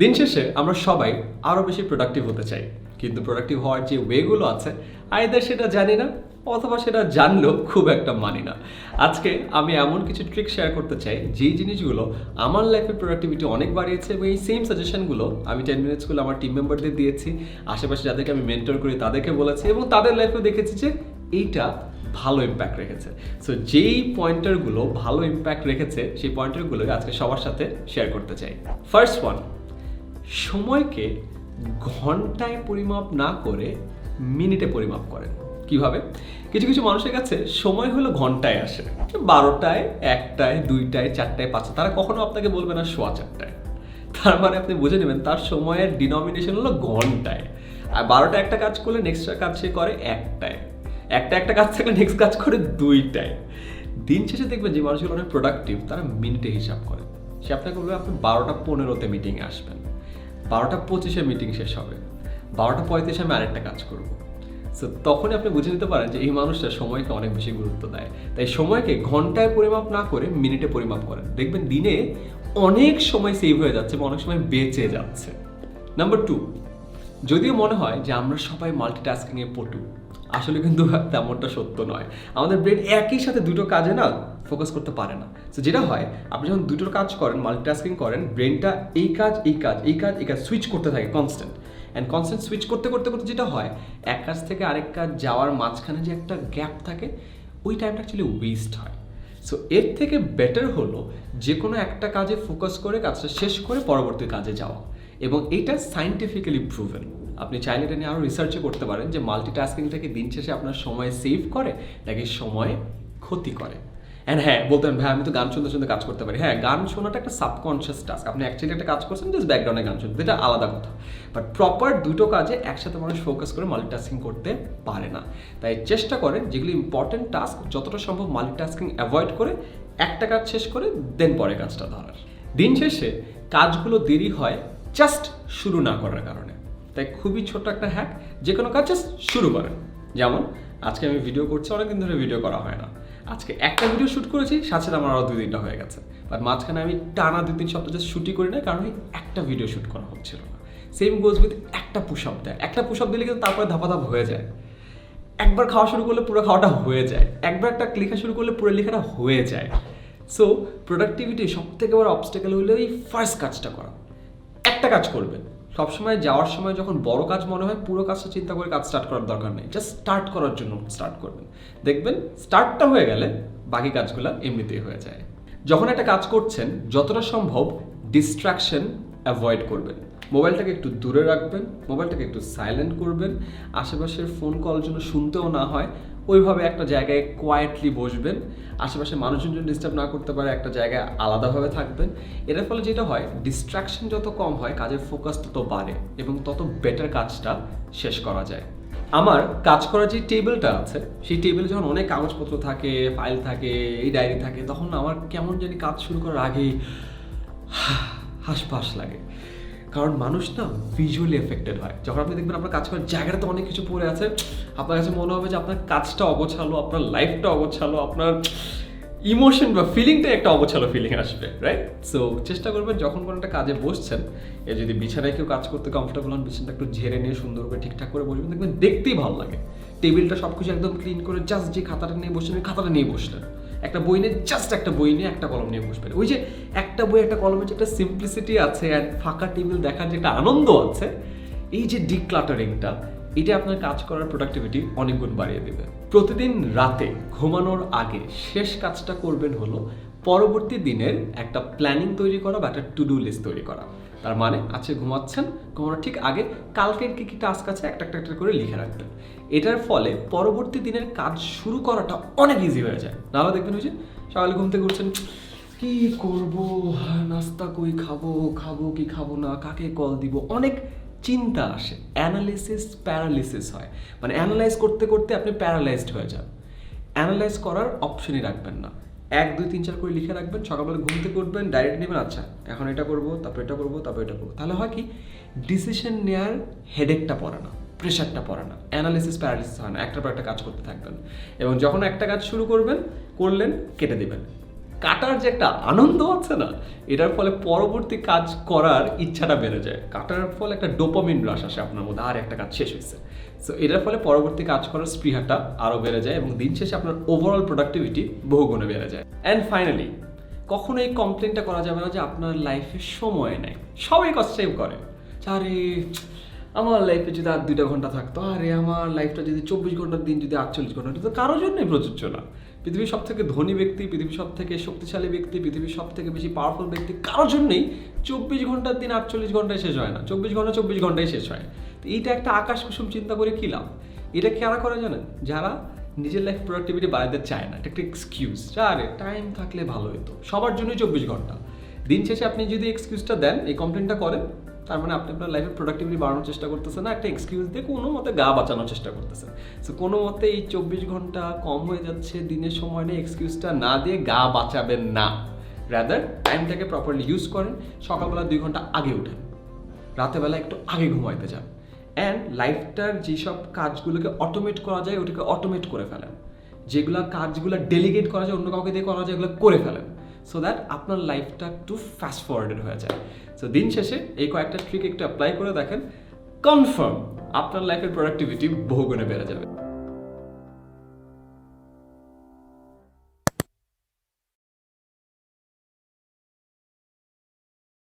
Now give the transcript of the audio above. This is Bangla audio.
দিন শেষে আমরা সবাই আরও বেশি প্রোডাক্টিভ হতে চাই। কিন্তু প্রোডাক্টিভ হওয়ার যে ওয়েগুলো আছে আইদার সেটা জানি না, অথবা সেটা জানলেও খুব একটা মানি না। আজকে আমি এমন কিছু ট্রিক শেয়ার করতে চাই, যেই জিনিসগুলো আমার লাইফে প্রোডাক্টিভিটি অনেক বাড়িয়েছে এবং এই সেম সাজেশনগুলো আমি টেন মিনিটসগুলো আমার টিম মেম্বারদের দিয়েছি, আশেপাশে যাদেরকে আমি মেন্টর করি তাদেরকে বলেছি এবং তাদের লাইফেও দেখেছি যে এইটা ভালো ইম্প্যাক্ট রেখেছে। সো যেই পয়েন্টারগুলো ভালো ইম্প্যাক্ট রেখেছে, সেই পয়েন্টারগুলো আজকে সবার সাথে শেয়ার করতে চাই। ফার্স্ট ওয়ান সময়কে ঘন্টায় পরিমাপ না করে মিনিটে পরিমাপ করেন। কীভাবে? কিছু কিছু মানুষের কাছে সময় হলো ঘন্টায় আসে। বারোটায়, একটায়, দুইটায়, চারটায় পাঁচটা তারা কখনো আপনাকে বলবে না সোয়া চারটায়। তার মানে আপনি বুঝে নেবেন, তার সময়ের ডিনমিনেশন হলো ঘন্টায়। আর বারোটা একটা কাজ করলে নেক্সট কাজ সে করে একটায়। একটা একটা কাজ থাকলে নেক্সট কাজ করে দুইটায়। দিন শেষে দেখবেন যে মানুষগুলো অনেক প্রোডাক্টিভ তারা মিনিটে হিসাব করে। সে আপনাকে বলবে, আপনি বারোটা পনেরোতে মিটিংয়ে আসবেন। বারোটা পঁচিশে মিটিং শেষ হবে। বারোটা পঁয়ত্রিশে আমি আরেকটা কাজ করব। সো তখনই আপনি বুঝে নিতে পারেন যে এই মানুষটা সময়কে অনেক বেশি গুরুত্ব দেয়। তাই সময়কে ঘন্টায় পরিমাপ না করে মিনিটে পরিমাপ করেন। দেখবেন দিনে অনেক সময় সেভ হয়ে যাচ্ছে অনেক সময় বেঁচে যাচ্ছে। নাম্বার টু যদিও মনে হয় যে আমরা সবাই মাল্টিটাস্কিংয়ে পটু আসলে কিন্তু তেমনটা সত্য নয়। আমাদের ব্রেন একই সাথে দুটো কাজে না ফোকাস করতে পারে না। তো যেটা হয়, আপনি যখন দুটোর কাজ করেন মাল্টিটাস্কিং করেন ব্রেনটা এই কাজ এই কাজ এই কাজ এই কাজ সুইচ করতে থাকে কনস্ট্যান্ট অ্যান্ড কনস্ট্যান্ট সুইচ করতে করতে করতে যেটা হয়, এক কাজ থেকে আরেক কাজ যাওয়ার মাঝখানে যে একটা গ্যাপ থাকে, ওই টাইমটা অ্যাকচুয়ালি ওয়েস্ট হয়। সো এর থেকে বেটার হলো যে কোনো একটা কাজে ফোকাস করে কাজটা শেষ করে পরবর্তী কাজে যাওয়া। এবং এইটা সাইন্টিফিক্যালি প্রুভেন আপনি চাইলে এটা নিয়ে আরও রিসার্চও করতে পারেন যে মাল্টিটাস্কিংটাকে দিন শেষে আপনার সময় সেভ করে নাকি সময় ক্ষতি করে। অ্যান্ড হ্যাঁ বলতেন ভাই, আমি তো গান শুনতে শুনতে কাজ করতে পারি। হ্যাঁ গান শোনাটা একটা সাবকনশিয়াস টাস্ক আপনি অ্যাকচুয়ালি একটা কাজ করছেন জাস্ট ব্যাকগ্রাউন্ডে গান শুনতে। এটা আলাদা কথা। বাট প্রপার দুটো কাজে একসাথে মানুষ ফোকাস করে মাল্টিটাস্কিং করতে পারে না। তাই চেষ্টা করেন যেগুলি ইম্পর্টেন্ট টাস্ক যতটা সম্ভব মাল্টিটাস্কিং অ্যাভয়েড করে একটা কাজ শেষ করে দেন পরে কাজটা ধরার। দিন শেষে কাজগুলো দেরি হয় জাস্ট শুরু না করার কারণে। তাই খুবই ছোট্ট একটা হ্যাক যে কোনো কাজ শুরু করেন। যেমন, আজকে আমি ভিডিও করছি, অনেকদিন ধরে ভিডিও করা হয় না। আজকে একটা ভিডিও শ্যুট করেছি, সাথে আমার আরও দুই দিনটা হয়ে গেছে। বাট মাঝখানে আমি টানা দুই তিন সপ্তাহ শ্যুটই করি না কারণ ওই একটা ভিডিও শ্যুট করা হচ্ছিল না। সেম গোজ উইথ একটা পুশ আপ দেয়। একটা পুশ আপ দিলে কিন্তু তারপরে ধাপা ধাপ হয়ে যায়। একবার খাওয়া শুরু করলে পুরো খাওয়াটা হয়ে যায়। একবার একটা লেখা শুরু করলে পুরো লেখাটা হয়ে যায়। সো প্রোডাক্টিভিটি সব থেকে বড় অবস্টেকেল হলো এই ফার্স্ট কাজটা করা। একটা কাজ করবেন। সবসময় যাওয়ার সময় যখন বড় কাজ মনে হয়, পুরো কাজটা চিন্তা করে কাজ স্টার্ট করার দরকার নেই। জাস্ট স্টার্ট করার জন্য স্টার্ট করবেন। দেখবেন স্টার্টটা হয়ে গেলে বাকি কাজগুলো এমনিতেই হয়ে যায়। যখন একটা কাজ করছেন, যতটা সম্ভব ডিস্ট্রাকশন অ্যাভয়েড করবেন। মোবাইলটাকে একটু দূরে রাখবেন, মোবাইলটাকে একটু সাইলেন্ট করবেন, আশেপাশের ফোন কল যেন শুনতেও না হয়, ওইভাবে একটা জায়গায় কোয়াইটলি বসবেন, আশেপাশে মানুষজন যদি ডিস্টার্ব না করতে পারে, একটা জায়গায় আলাদাভাবে থাকবেন। এটার ফলে যেটা হয় ডিস্ট্রাকশন যত কম হয়, কাজের ফোকাস তত বাড়ে এবং তত বেটার কাজটা শেষ করা যায়। আমার কাজ করার যে টেবিলটা আছে, সেই টেবিলে যখন অনেক কাগজপত্র থাকে ফাইল থাকে, এই ডায়েরি থাকে, তখন আমার কেমন জানি কাজ শুরু করার আগেই হাসপাস লাগে। কারণ মানুষ না ভিজুয়ালি এফেক্টেড হয়। যখন আপনি দেখবেন আপনার কাজ করার জায়গাটাতে অনেক কিছু পড়ে আছে, আপনার কাছে মনে হবে যে আপনার কাজটা অগোছালো, আপনার লাইফটা অগোছালো, আপনার ইমোশন বা ফিলিংটা একটা অগোছালো ফিলিং আসবে রাইট সো চেষ্টা করবেন যখন কোনো একটা কাজে বসছেন, এ যদি বিছানায় কেউ কাজ করতে কমফোর্টেবল হন, বিছানাটা একটু ঝেড়ে নিয়ে সুন্দর করে ঠিকঠাক করে বসবেন, দেখবেন দেখতেই ভালো লাগে। টেবিলটা সব কিছু একদম ক্লিন করে জাস্ট যে খাতাটা নিয়ে বসছেন ওই খাতাটা নিয়ে বসলেন। একটা বই নিয়ে জাস্ট একটা বই নিয়ে একটা কলম নিয়ে বসবেন। ওই যে একটা বই, একটা কলমের যে একটা সিম্পলিসিটি আছে অ্যান্ড ফাঁকা টেবিল দেখার যে একটা আনন্দ আছে, এই যে ডিক্লাটারিংটা এটা আপনার কাজ করার প্রোডাক্টিভিটি অনেক গুণ বাড়িয়ে দেবে। প্রতিদিন রাতে ঘুমানোর আগে শেষ কাজটা করবেন হলো পরবর্তী দিনের একটা প্ল্যানিং তৈরি করা বা একটা টু ডু লিস্ট তৈরি করা। তার মানে আজকে ঘুমাচ্ছেন, ঘুমানোর ঠিক আগে কালকের কী কী টাস্ক আছে একটা একটা একটা করে লিখে রাখবেন। এটার ফলে পরবর্তী দিনের কাজ শুরু করাটা অনেক ইজি হয়ে যায়। নাহলে দেখবেন ওই যে সকালে ঘুম থেকে উঠছেন, কি করব? নাস্তা কই খাব? খাব কি খাব না? কাকে কল দিব? অনেক চিন্তা আসে। অ্যানালিসিস প্যারালিসিস হয়। মানে অ্যানালাইজ করতে করতে আপনি প্যারালাইজড হয়ে যান। অ্যানালাইজ করার অপশনই রাখবেন না। এক, দুই, তিন, চার করে লিখে রাখবেন, সকালবেলা ঘুম থেকে উঠবেন ডাইরেক্ট নেবেন আচ্ছা এখন এটা করব, তারপর এটা করব, তারপর এটা করব। তাহলে হয় কি ডিসিশন নেওয়ার হেডেকটা পড়ে না প্রেশারটা পড়ে না অ্যানালিসিস প্যারালিসিস হয় না, একটার পর একটা কাজ করতে থাকবেন। এবং যখন একটা কাজ শুরু করবেন, করলেন, কেটে দেবেন। কাটার যে একটা আনন্দ আছে না, এটার ফলে পরবর্তী কাজ করার ইচ্ছাটা বেড়ে যায়। কাটার ফলে একটা ডোপামিন রাশ আসে আপনার মধ্যে, আর একটা কাজ শেষ হয়েছে। সো এটার ফলে পরবর্তী কাজ করার স্পৃহাটা আরও বেড়ে যায় এবং দিন শেষে আপনার ওভারঅল প্রোডাক্টিভিটি বহুগুণে বেড়ে যায়। অ্যান্ড ফাইনালি কখনো এই কমপ্লেনটা করা যাবে না যে আপনার লাইফে সময় নেই। সবাই কষ্ট করে। আরে আমার লাইফে যদি আর দুইটা ঘণ্টা থাকতো, আরে আমার লাইফটা যদি চব্বিশ ঘণ্টার দিন যদি আটচল্লিশ ঘণ্টা তো কারোর জন্যই প্রযোজ্য না। পৃথিবীর সব থেকে ধনী ব্যক্তি, পৃথিবীর সব থেকে শক্তিশালী ব্যক্তি, পৃথিবীর সব থেকে বেশি পাওয়ারফুল ব্যক্তি, কারোর জন্যই চব্বিশ ঘণ্টার দিন আটচল্লিশ ঘন্টায় শেষ হয় না। চব্বিশ ঘণ্টা, চব্বিশ ঘন্টায় শেষ হয়। তো এইটা একটা আকাশ কুসুম চিন্তা করে কী লাভ? এটা কারা করে জানেন? যারা নিজের লাইফ প্রোডাক্টিভিটি বাড়াতে চায় না। এটা একটা এক্সকিউজ আরে টাইম থাকলে ভালো হতো। সবার জন্যই চব্বিশ ঘণ্টা। দিন শেষে আপনি যদি এক্সকিউজটা দেন, এই কমপ্লেনটা করেন তার মানে আপনি আপনার লাইফে প্রোডাক্টিভিটি বাড়ানোর চেষ্টা করতেছেন না, একটা এক্সকিউজ দিয়ে কোনো মতে গা বাঁচানোর চেষ্টা করতেছেন। সো কোনো মতে এই চব্বিশ ঘণ্টা কম হয়ে যাচ্ছে, দিনের সময় নেই এক্সকিউজটা না দিয়ে গা বাঁচাবেন না। রাদার টাইমটাকে প্রপারলি ইউজ করেন, সকালবেলা দুই ঘণ্টা আগে উঠেন। রাতেবেলা একটু আগে ঘুমাইতে যান। অ্যান্ড লাইফটার যেসব কাজগুলোকে অটোমেট করা যায়, ওটাকে অটোমেট করে ফেলেন। যেগুলো কাজগুলো ডেলিগেট করা যায়, অন্য কাউকে দিয়ে করা যায় এগুলো করে ফেলেন। সো দ্যাট আপনার লাইফটা একটু ফাস্ট ফরওয়ার্ডেড হয়ে যায়। সো দিন শেষে এই কয়েকটা ট্রিক একটু অ্যাপ্লাই করে দেখেন কনফার্ম আপনার লাইফের প্রোডাক্টিভিটি বহুগুণে বেড়ে যাবে।